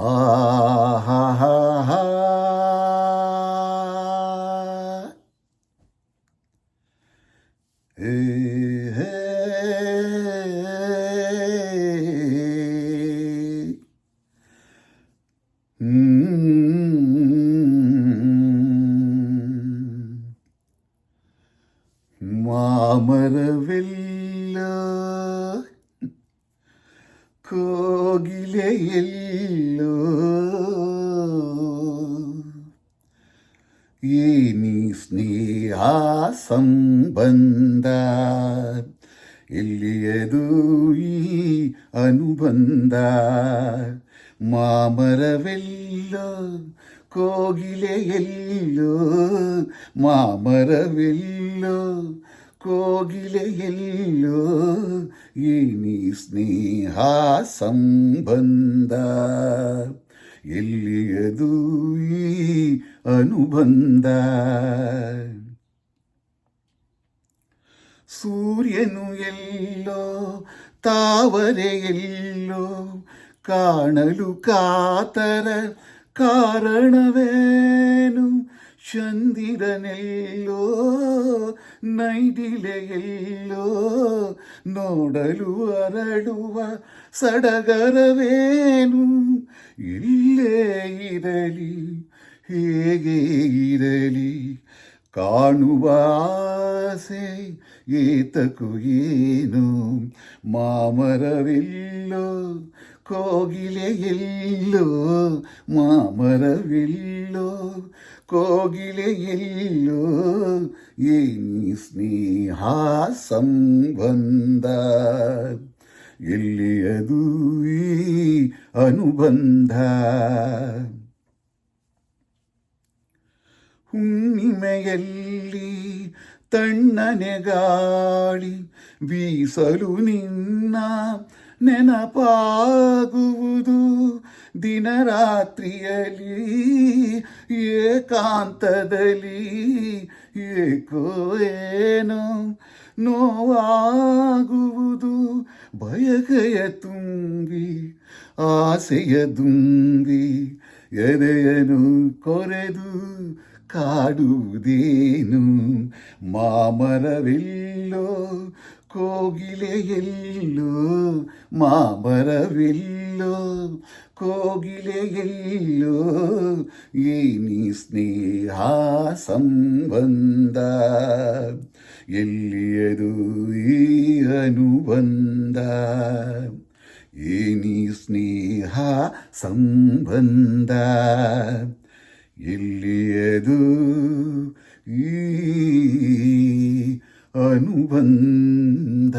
ആഹ മാമരവില്ല കോകിലയല്ലോ. ഇനി സ്നേഹാസംബന്ധ ഇല്ലിയതു ഈ അനുബന്ധ. മാമരവെല്ലോ കോകിലയല്ലോ. മാമരവെല്ലോ ಅನುಬಂಧ ಮಾಮರವೆಲ್ಲೋ ಕೋಗಿಲೆಯೆಲ್ಲೋ ಮಾಮರವೆಲ್ಲೋ ಕೋಗಿಲೆಯೆಲ್ಲೋ ಏನಿ ಸ್ನೇಹ ಸಂಬಂಧ ಎಲ್ಲಿಯದು ಈ ಅನುಬಂಧ ಸೂರ್ಯನು ಎಲ್ಲೋ ತಾವರೆ ಎಲ್ಲೋ ಕಾಣಲು ಕಾತರ ಕಾರಣವೇನು ಚಂದಿರನೆಲ್ಲೋ ನೈದಿಲೆಯೆಲ್ಲೋ ನೋಡಲು ಅರಳುವ ಸಡಗರವೇನು? ಇಲ್ಲೇ ಇರಲಿ ಹೇಗೆ ಇರಲಿ? ಕಾಣುವ ಆಸೆ ಏತಕು ಏನು? ಮಾಮರವಿಲ್ಲೋ ಕೋಗಿಲೆಯೆಲ್ಲೋ ಮಾಮರವಿಲ್ಲೋ ಕೋಗಿಲೆಯೆಲ್ಲೋ ಏನಿ ಸ್ನೇಹ ಸಂಬಂಧ? ಎಲ್ಲಿಯದು ಈ ಅನುಬಂಧ? ಹುಣ್ಣಿಮೆಯಲ್ಲಿ ತಣ್ಣನೆ ಗಾಳಿ ಬೀಸಲು ನಿನ್ನ ನೆನಪಾಗುವುದು ದಿನರಾತ್ರಿಯಲ್ಲಿ ಏಕಾಂತದಲ್ಲಿ. ಏಕೋ ಏನು ನೋವಾಗುವುದು ಬಯಕೆಯ ತುಂಬಿ ಆಸೆಯ ದುಂಬಿ ಎದೆಯನು ಕೊರೆದು ಕಾಡುವುದೇನು? ಮಾಮರವಿಲ್ಲೋ ಕೋಗಿಲೆಯೆಲ್ಲೋ ಮಾಮರವಿಲ್ಲೋ. ಕೋಗಿಲೆಯೆಲ್ಲೋ ಏನಿ ಸ್ನೇಹ ಸಂಬಂಧ? ಎಲ್ಲಿಯದು ಈ ಅನುಬಂಧ? ಏನಿ ಸ್ನೇಹ ಸಂಬಂಧ? ಎಲ್ಲಿಯದು ಈ അനുബന്ധ